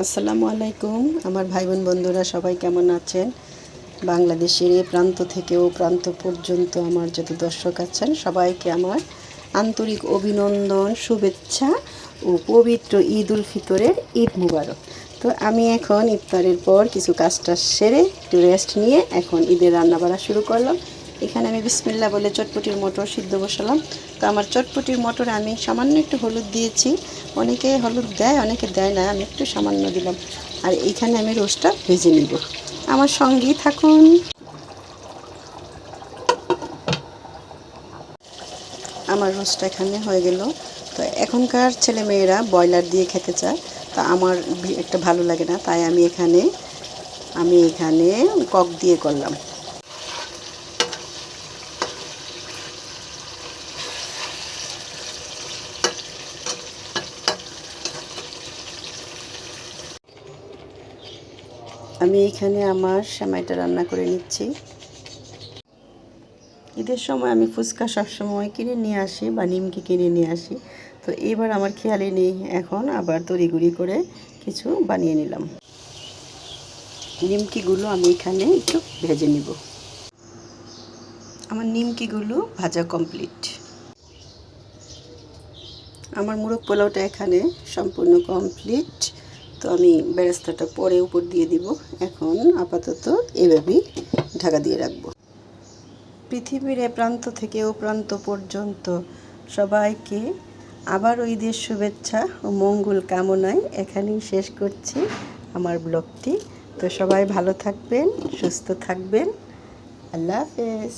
আসসালামু আলাইকুম। আমার ভাই বোন বন্ধুরা, সবাই কেমন আছেন? বাংলাদেশের এ প্রান্ত থেকে ও প্রান্ত পর্যন্ত আমার যত দর্শক আছেন, সবাইকে আমার আন্তরিক অভিনন্দন, শুভেচ্ছা ও পবিত্র ঈদ উল ফিতরের ঈদ মুবারক। তো আমি এখন ইফতারের পর কিছু কাজটা সেরে একটু রেস্ট নিয়ে এখন ঈদের রান্না বাড়া শুরু করলাম। এখানে আমি বিসমিল্লা বলে চটপটির মটর সিদ্ধ বসালাম। তো আমার চটপটির মটরে আমি সামান্য একটু হলুদ দিয়েছি। অনেকে হলুদ দেয়, অনেকে দেয় না, আমি একটু সামান্য দিলাম। আর এইখানে আমি রোস্টটা ভেজে নিব। আমার সঙ্গেই থাকুন। আমার রোস্টটা এখানে হয়ে গেল। তো এখনকার ছেলেমেয়েরা ব্রয়লার দিয়ে খেতে চায়। তা আমার একটা ভালো লাগে না, তাই আমি এখানে আমি এখানে কক দিয়ে করলাম। আমি এখানে আমার সেমাইটা রান্না করে নিচ্ছি। ঈদের সময় আমি ফুচকা সবসময় কিনে নিয়ে আসি বা নিমকি কিনে নিয়ে আসি। তো এবার আমার খেয়ালই নেই, এখন আবার তড়িগুড়ি করে কিছু বানিয়ে নিলাম। নিমকিগুলো আমি এখানে একটু ভেজে নিব। আমার নিমকিগুলো ভাজা কমপ্লিট। আমার মুরগ পোলাওটা এখানে সম্পূর্ণ কমপ্লিট। তো আমি বেরেস্তাটা পরে উপর দিয়ে দিব। এখন আপাতত এভাবেই ঢাকা দিয়ে রাখব। পৃথিবীর এ প্রান্ত থেকে ও প্রান্ত পর্যন্ত সবাইকে আবারও ঈদের শুভেচ্ছা ও মঙ্গল কামনায় এখানেই শেষ করছি আমার ব্লগটি। তো সবাই ভালো থাকবেন, সুস্থ থাকবেন। আল্লাহ হাফেজ।